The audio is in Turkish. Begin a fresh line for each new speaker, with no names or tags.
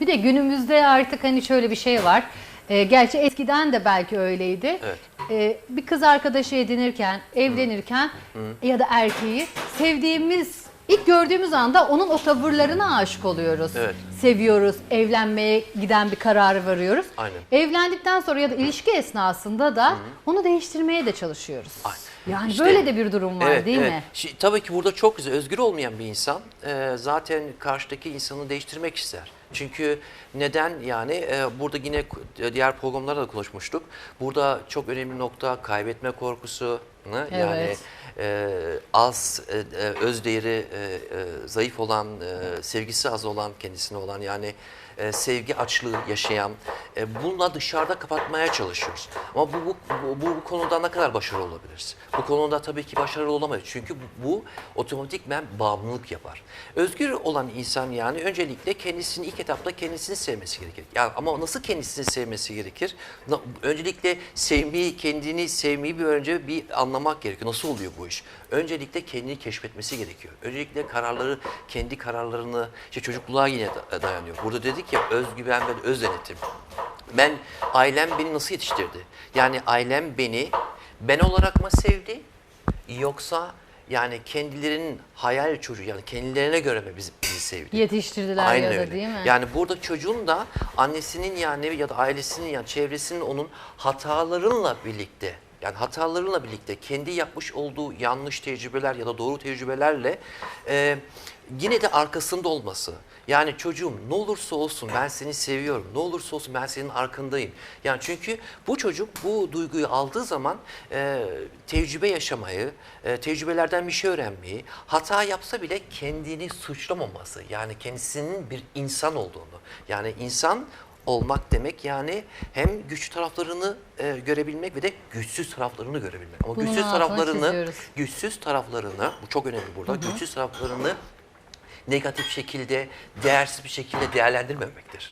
Bir de günümüzde artık hani şöyle bir şey var. Ee, gerçi eskiden de belki öyleydi.
Evet.
Ee, bir kız arkadaşı edinirken, evlenirken ya da erkeği sevdiğimiz, ilk gördüğümüz anda onun o tavırlarına aşık oluyoruz.
Evet.
Seviyoruz, evlenmeye giden bir kararı varıyoruz.
Aynen.
Evlendikten sonra ya da ilişki esnasında da onu değiştirmeye de çalışıyoruz.
Aynen.
Yani
İşte-
böyle de bir durum var değil mi?
Şi- tabii ki burada çok güzel. Özgür olmayan bir insan e, zaten karşıdaki insanı değiştirmek ister. Çünkü neden yani e, burada yine ku- diğer programlarda da konuşmuştuk. Burada çok önemli nokta kaybetme korkusu. hı? Yani
Evet.
e, az e, e, öz değeri e, e, zayıf olan, e, sevgisi az olan, kendisine olan yani e, sevgi açlığı yaşayan, e, bununla dışarıda kapatmaya çalışıyoruz. Ama bu, bu, bu, bu, konuda ne kadar başarılı olabiliriz? Bu konuda tabii ki başarılı olamayız. Çünkü bu, bu otomatikmen bağımlılık yapar. Özgür olan insan yani öncelikle kendisini ilk etapta kendisini sevmesi gerekir. Yani ama nasıl kendisini sevmesi gerekir? Öncelikle sevmeyi, kendini sevmeyi bir önce bir anlamak gerekiyor. Nasıl oluyor bu iş? Öncelikle kendini keşfetmesi gerekiyor. Öncelikle kararları, kendi kararlarını, işte çocukluğa yine da- dayanıyor. Burada dedik ya özgüven ve öz denetim. Ben, ailem beni nasıl yetiştirdi? Yani ailem beni ben olarak mı sevdi? Yoksa yani kendilerinin hayal çocuğu yani kendilerine göre mi bizi, bizi sevdi?
Yetiştirdiler
Aynen
ya da
öyle.
değil mi?
Yani burada çocuğun da annesinin yani ya da ailesinin yani çevresinin onun hatalarınla birlikte yani hatalarıyla birlikte kendi yapmış olduğu yanlış tecrübeler ya da doğru tecrübelerle e, yine de arkasında olması. Yani çocuğum ne olursa olsun ben seni seviyorum. Ne olursa olsun ben senin arkandayım. Yani çünkü bu çocuk bu duyguyu aldığı zaman e, tecrübe yaşamayı, e, tecrübelerden bir şey öğrenmeyi, hata yapsa bile kendini suçlamaması. Yani kendisinin bir insan olduğunu. Yani insan olmak demek yani hem güçlü taraflarını e, görebilmek ve de güçsüz taraflarını görebilmek. Ama
Bunun
güçsüz taraflarını,
çiziyoruz.
güçsüz taraflarını, bu çok önemli burada, güçsüz taraflarını negatif şekilde, değersiz bir şekilde değerlendirmemektir.